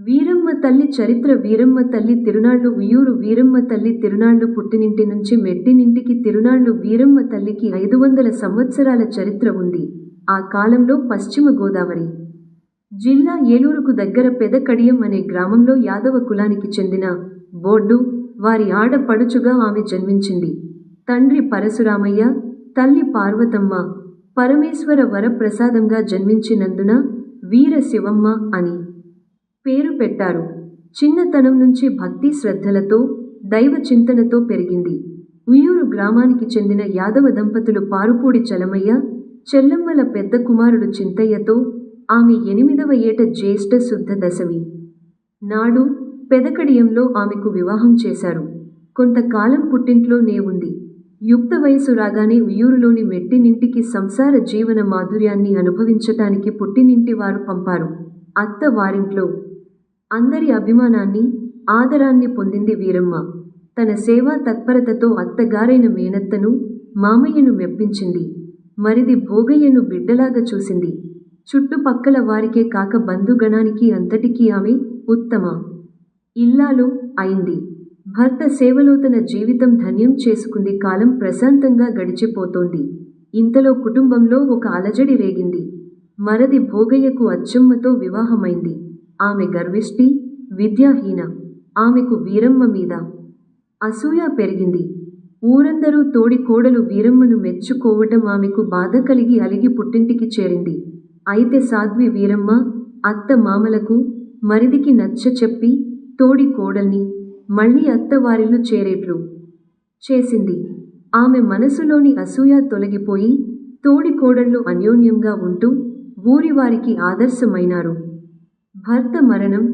వీరమ్మ తల్లి చరిత్ర వీరమ్మ తల్లి తిరునాళ్ళు ఉయ్యూరు వీరమ్మ తల్లి తిరునాళ్ళు పుట్టినింటి నుంచి మెట్టినింటికి తిరునాళ్ళు వీరమ్మ తల్లికి ఐదు వందల సంవత్సరాల చరిత్ర ఉంది. ఆ కాలంలో పశ్చిమ గోదావరి జిల్లా ఏలూరుకు దగ్గర పెదకడియం అనే గ్రామంలో యాదవ కులానికి చెందిన బోర్డు వారి ఆడపడుచుగా ఆమె జన్మించింది. తండ్రి పరశురామయ్య తల్లి పార్వతమ్మ పరమేశ్వర వరప్రసాదంగా జన్మించినందున వీర శివమ్మ అని పేరు పెట్టారు. చిన్నతనం నుంచి భక్తి శ్రద్ధలతో దైవ చింతనతో పెరిగింది. ఉయ్యూరు గ్రామానికి చెందిన యాదవ దంపతులు పారుపూడి చలమయ్య చెల్లమ్మల పెద్ద కుమారుడు చింతయ్యతో ఆమె ఎనిమిదవ ఏట జ్యేష్ఠ శుద్ధ దశమి. నాడు పెదకడియంలో ఆమెకు వివాహం చేశారు. కొంతకాలం పుట్టింట్లోనే ఉంది. యుక్త వయసు రాగానే ఉయ్యూరులోని మెట్టినింటికి సంసార జీవన మాధుర్యాన్ని అనుభవించటానికి పుట్టినింటి వారు పంపారు. అత్త వారింట్లో అందరి అభిమానాన్ని ఆదరాన్ని పొందింది వీరమ్మ. తన సేవా తత్పరతతో అత్తగారైన మేనత్తను మామయ్యను మెప్పించింది. మరిది భోగయ్యను బిడ్డలాగా చూసింది. చుట్టుపక్కల వారికే కాక బంధుగణానికి అంతటికీ ఆమె ఉత్తమ. ఇల్లాలు అయింది. భర్త సేవలో తన జీవితం ధన్యం చేసుకుంది కాలం ప్రశాంతంగా గడిచిపోతోంది. ఇంతలో కుటుంబంలో ఒక అలజడి రేగింది. మరది భోగయ్యకు అచ్చమ్మతో వివాహమైంది. ఆమె గర్విష్టి విద్యాహీన ఆమెకు వీరమ్మ మీద అసూయ పెరిగింది. ఊరందరూ తోడి కోడలు వీరమ్మను మెచ్చుకోవటం ఆమెకు బాధ కలిగి అలిగి పుట్టింటికి చేరింది. అయితే సాధ్వి వీరమ్మ అత్త మామలకు మరిదికి నచ్చ చెప్పి తోడి కోడల్ని మళ్ళీ అత్తవారిల్లు చేరేట్లు చేసింది. ఆమె మనసులోని అసూయ తొలగిపోయి తోడి కోడళ్ళు అన్యోన్యంగా ఉంటూ ఊరివారికి ఆదర్శమైనారు. భర్త మరణం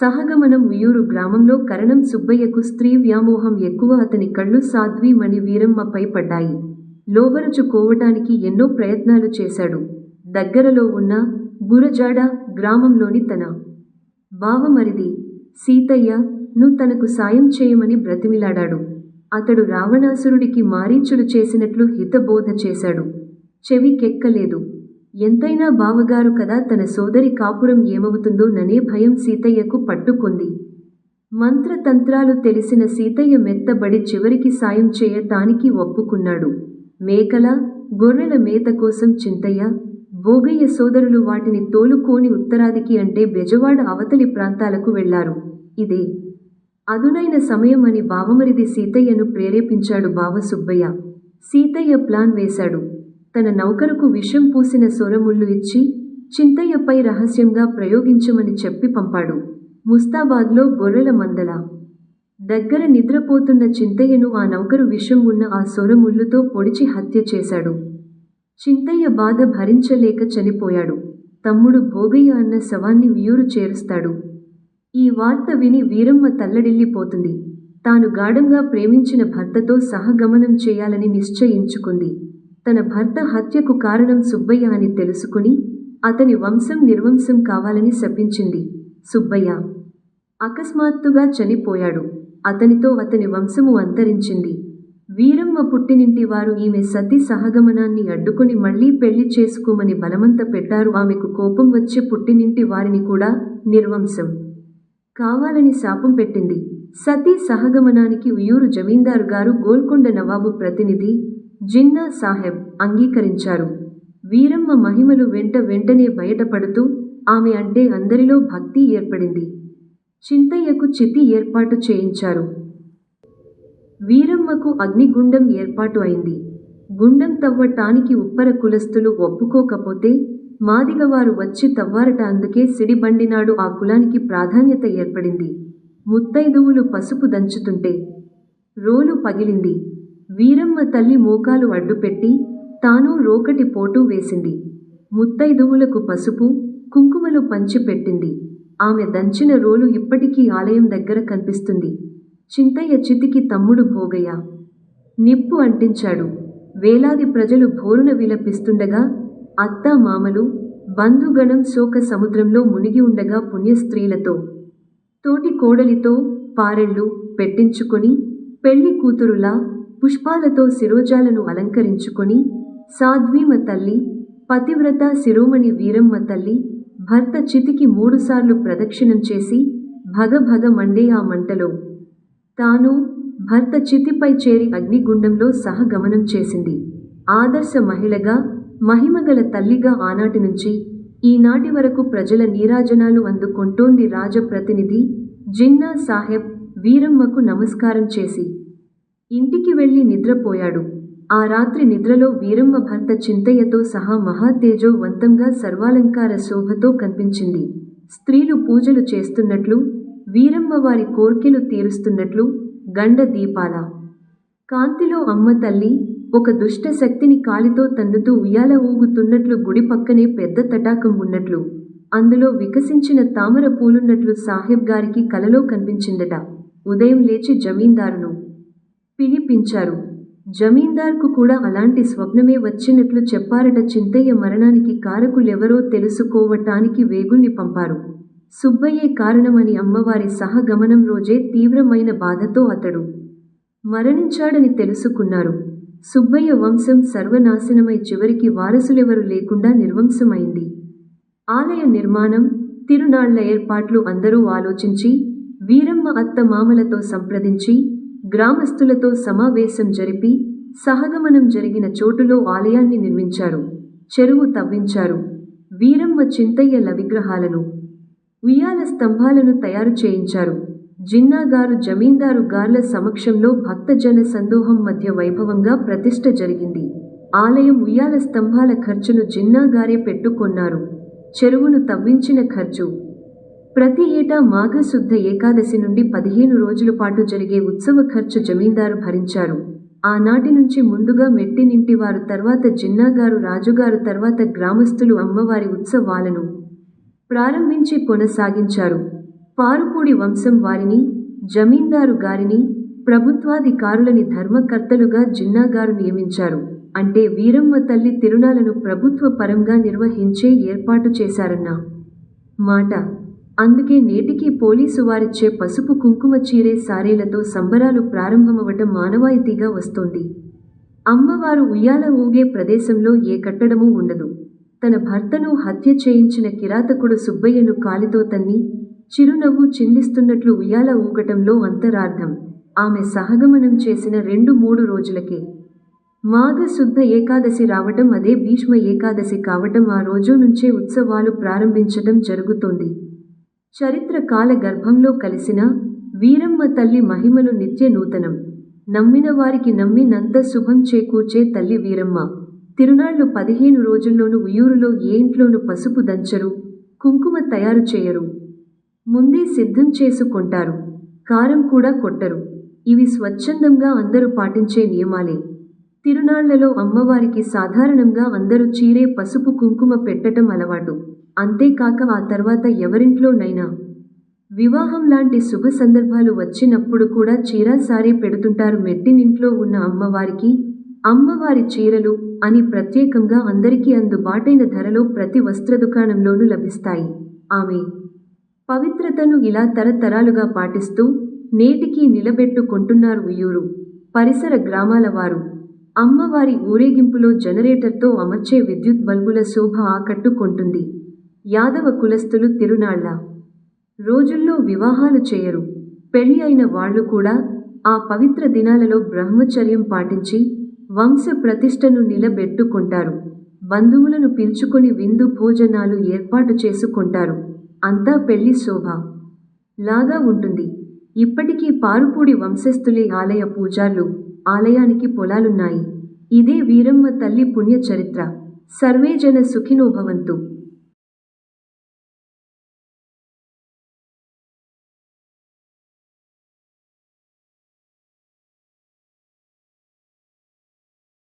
సహగమనం ఉయ్యూరు గ్రామంలో కరణం సుబ్బయ్యకు స్త్రీ వ్యామోహం ఎక్కువ అతని కళ్ళు సాధ్వి మణి వీరమ్మపై పడ్డాయి. లోబరుచుకోవటానికి ఎన్నో ప్రయత్నాలు చేశాడు. దగ్గరలో ఉన్న గురజాడ గ్రామంలోని తన బావమరిది సీతయ్య ను తనకు సాయం చేయమని బ్రతిమిలాడాడు. అతడు రావణాసురుడికి మారీచుడు చేసినట్లు హితబోధ చేశాడు. చెవికెక్కలేదు ఎంతైనా బావగారు కదా తన సోదరి కాపురం ఏమవుతుందో ననే భయం సీతయ్యకు పట్టుకుంది. మంత్రతంత్రాలు తెలిసిన సీతయ్య మెత్తబడి చివరికి సాయం చేయటానికి ఒప్పుకున్నాడు. మేకల గొర్రెల మేత కోసం చింతయ్య భోగయ్య సోదరులు వాటిని తోలుకోని ఉత్తరాదికి అంటే బెజవాడ అవతలి ప్రాంతాలకు వెళ్ళారు. ఇదే అదునైన సమయం అని బావమరిది సీతయ్యను ప్రేరేపించాడు బావ సుబ్బయ్య. సీతయ్య ప్లాన్ వేశాడు. తన నౌకరుకు విషం పూసిన సొరముళ్ళు ఇచ్చి చింతయ్యపై రహస్యంగా ప్రయోగించమని చెప్పి పంపాడు. ముస్తాబాద్లో గొర్రెల మందల. దగ్గర నిద్రపోతున్న చింతయ్యను ఆ నౌకరు విషం ఉన్న ఆ సొరముళ్ళుతో పొడిచి హత్య చేశాడు. చింతయ్య బాధ భరించలేక చనిపోయాడు. తమ్ముడు భోగయ్య అన్న శవాన్ని వియూరు చేరుస్తాడు. ఈ వార్త విని వీరమ్మ తల్లడిల్లిపోతుంది. తాను గాఢంగా ప్రేమించిన భర్తతో సహగమనం చేయాలని నిశ్చయించుకుంది. తన భర్త హత్యకు కారణం సుబ్బయ్య అని తెలుసుకుని అతని వంశం నిర్వంశం కావాలని శపించింది సుబ్బయ్య. అకస్మాత్తుగా చనిపోయాడు. అతనితో అతని వంశము అంతరించింది. వీరమ్మ పుట్టినింటి వారు ఈమె సతీ సహగమనాన్ని అడ్డుకుని మళ్ళీ పెళ్ళి చేసుకోమని బలవంత పెట్టారు. ఆమెకు కోపం వచ్చి పుట్టినింటి వారిని కూడా నిర్వంశం కావాలని శాపం పెట్టింది. సతీ సహగమనానికి ఉయూరు జమీందారు గారు గోల్కొండ నవాబు ప్రతినిధి జిన్నా సాహెబ్ అంగీకరించారు. వీరమ్మ మహిమలు వెంట వెంటనే బయటపడుతూ ఆమె అంటే అందరిలో భక్తి ఏర్పడింది. చింతయ్యకు చితి ఏర్పాటు చేయించారు. వీరమ్మకు అగ్నిగుండం ఏర్పాటు అయింది. గుండం తవ్వటానికి ఉప్పర కులస్తులు ఒప్పుకోకపోతే మాదిగవారు వచ్చి తవ్వారట అందుకే సిడిబండినాడు ఆ కులానికి ప్రాధాన్యత ఏర్పడింది. ముత్తైదువులు పసుపు దంచుతుంటే రోలు పగిలింది. వీరమ్మ తల్లి మోకాలు అడ్డుపెట్టి తాను రోకటి పోటు వేసింది. ముత్తైదువులకు పసుపు కుంకుమలు పంచిపెట్టింది. ఆమె దంచిన రోలు ఇప్పటికీ ఆలయం దగ్గర కనిపిస్తుంది. చింతయ్య చితికి తమ్ముడు భోగయ్య. నిప్పు అంటించాడు. వేలాది ప్రజలు భోరున విలపిస్తుండగా అత్త మామలు బంధుగణం శోక సముద్రంలో మునిగి ఉండగా పుణ్యస్త్రీలతో తోటి కోడలితో పారెళ్ళు పెట్టించుకొని పెళ్ళి కూతురులా పుష్పాలతో శిరోజాలను అలంకరించుకొని సాధ్వీమ తల్లి పతివ్రత శిరోమణి వీరమ్మ తల్లి భర్త చితికి మూడుసార్లు ప్రదక్షిణం చేసి భగభగ మండే ఆ మంటలో. తాను భర్త చితిపై చేరి అగ్నిగుండంలో సహగమనం చేసింది. ఆదర్శ మహిళగా మహిమగల తల్లిగా ఆనాటి నుంచి ఈనాటి వరకు ప్రజల నీరాజనాలు అందుకుంటోంది రాజప్రతినిధి జిన్నా సాహెబ్ వీరమ్మకు నమస్కారం చేసి ఇంటికి వెళ్ళి నిద్రపోయాడు. ఆ రాత్రి నిద్రలో వీరమ్మ భర్త చింతయ్యతో సహా మహాతేజోవంతంగా సర్వాలంకార శోభతో కనిపించింది. స్త్రీలు పూజలు చేస్తున్నట్లు వీరమ్మ వారి కోర్కెలు తీరుస్తున్నట్లు గండ దీపాల. కాంతిలో అమ్మ తల్లి ఒక దుష్ట శక్తిని కాలితో తన్నుతూ ఉయ్యాల ఊగుతున్నట్లు గుడి పక్కనే పెద్ద తటాకం ఉన్నట్లు అందులో వికసించిన తామర పూలున్నట్లు సాహెబ్ గారికి కలలో కనిపించిందట. ఉదయం లేచి జమీందారును పిలిపించారు జమీందార్కు కూడా అలాంటి స్వప్నమే వచ్చినట్లు చెప్పారట చింతయ్య మరణానికి కారకులెవరో తెలుసుకోవటానికి వేగుల్ని పంపారు. సుబ్బయ్యే కారణమని అమ్మవారి సహగమనం రోజే తీవ్రమైన బాధతో అతడు మరణించాడని తెలుసుకున్నారు. సుబ్బయ్య వంశం సర్వనాశనమై చివరికి వారసులెవరు లేకుండా నిర్వంశమైంది. ఆలయ నిర్మాణం తిరునాళ్ళ ఏర్పాట్లు అందరూ ఆలోచించి వీరమ్మ అత్త మామలతో సంప్రదించి గ్రామస్తులతో సమావేశం జరిపి సహగమనం జరిగిన చోటులో ఆలయాన్ని నిర్మించారు. చెరువు తవ్వించారు. వీరమ్మ చింతయ్యల విగ్రహాలను ఉయ్యాల స్తంభాలను తయారు చేయించారు. జిన్నాగారు జమీందారు గార్ల సమక్షంలో భక్తజన సందోహం మధ్య వైభవంగా ప్రతిష్ట జరిగింది. ఆలయం ఉయ్యాల స్తంభాల ఖర్చును జిన్నాగారే పెట్టుకొన్నారు. చెరువును తవ్వించిన ఖర్చు ప్రతి ఏటా మాఘశుద్ధ ఏకాదశి నుండి పదిహేను రోజుల పాటు జరిగే ఉత్సవ ఖర్చు జమీందారు భరించారు. ఆనాటి నుంచి ముందుగా మెట్టినింటివారు తర్వాత జిన్నాగారు రాజుగారు తర్వాత గ్రామస్తులు అమ్మవారి ఉత్సవాలను ప్రారంభించి కొనసాగించారు. పారుపూడి వంశం వారిని జమీందారు గారిని ప్రభుత్వాధికారులని ధర్మకర్తలుగా జిన్నాగారు నియమించారు. అంటే వీరమ్మ తల్లి తిరుణాలను ప్రభుత్వ పరంగా నిర్వహించే ఏర్పాటు చేశారన్న మాట. అందుకే నేటికి పోలీసు వారిచ్చే పసుపు కుంకుమ చీరే సారేలతో సంబరాలు ప్రారంభమవటం మానవాయితీగా వస్తోంది. అమ్మవారు ఉయ్యాల ఊగే ప్రదేశంలో ఏ కట్టడమూ ఉండదు. తన భర్తను హత్య చేయించిన కిరాతకుడు సుబ్బయ్యను కాలితో తన్ని చిరునవ్వు చిందిస్తున్నట్లు ఉయ్యాల ఊగటంలో అంతరార్థం. ఆమె సహగమనం చేసిన రెండు మూడు రోజులకే. మాఘ శుద్ధ ఏకాదశి రావటం అదే భీష్మ ఏకాదశి కావటం ఆ రోజు నుంచే ఉత్సవాలు ప్రారంభించటం జరుగుతోంది. చరిత్ర కాల గర్భంలో కలిసిన వీరమ్మ తల్లి మహిమలు నిత్య నూతనం. నమ్మిన వారికి నమ్మినంత శుభం చేకూర్చే తల్లి వీరమ్మ. తిరునాళ్ళు పదిహేను రోజుల్లోనూ ఉయ్యూరులో ఏ ఇంట్లోనూ పసుపు దంచరు కుంకుమ తయారు చేయరు. ముందే సిద్ధం చేసుకుంటారు కారం కూడా కొట్టరు. ఇవి స్వచ్ఛందంగా అందరూ పాటించే నియమాలే. తిరునాళ్ళలో అమ్మవారికి సాధారణంగా అందరూ చీరే పసుపు కుంకుమ పెట్టటం అలవాటు. అంతేకాక ఆ తర్వాత ఎవరింట్లోనైనా. వివాహం లాంటి శుభ సందర్భాలు వచ్చినప్పుడు కూడా చీర సారీ పెడుతుంటారు మెట్టినింట్లో ఉన్న అమ్మవారికి. అమ్మవారి చీరలు అని ప్రత్యేకంగా అందరికీ అందుబాటైన ధరలో ప్రతి వస్త్ర దుకాణంలోనూ లభిస్తాయి. ఆమె పవిత్రతను ఇలా తరతరాలుగా పాటిస్తూ నేటికీ నిలబెట్టుకుంటున్నారు ఉయ్యూరు. పరిసర గ్రామాల వారు. అమ్మవారి ఊరేగింపులో జనరేటర్తో అమర్చే విద్యుత్ బల్బుల శోభ ఆకట్టుకుంటుంది. యాదవ కులస్తులు తిరునాళ్ళ రోజుల్లో వివాహాలు చేయరు. పెళ్ళి అయిన వాళ్ళు కూడా ఆ పవిత్ర దినాలలో బ్రహ్మచర్యం పాటించి వంశ ప్రతిష్టను నిలబెట్టుకుంటారు. బంధువులను పిలుచుకొని విందు భోజనాలు ఏర్పాటు చేసుకుంటారు. అంతా పెళ్ళి శోభ. లాగా ఉంటుంది. ఇప్పటికీ పారుపూడి వంశస్థులే ఆలయ పూజార్లు. ఆలయానికి పొలాలున్నాయి. ఇదే వీరమ్మ తల్లి పుణ్య చరిత్ర సర్వే జన సుఖినో భవంతు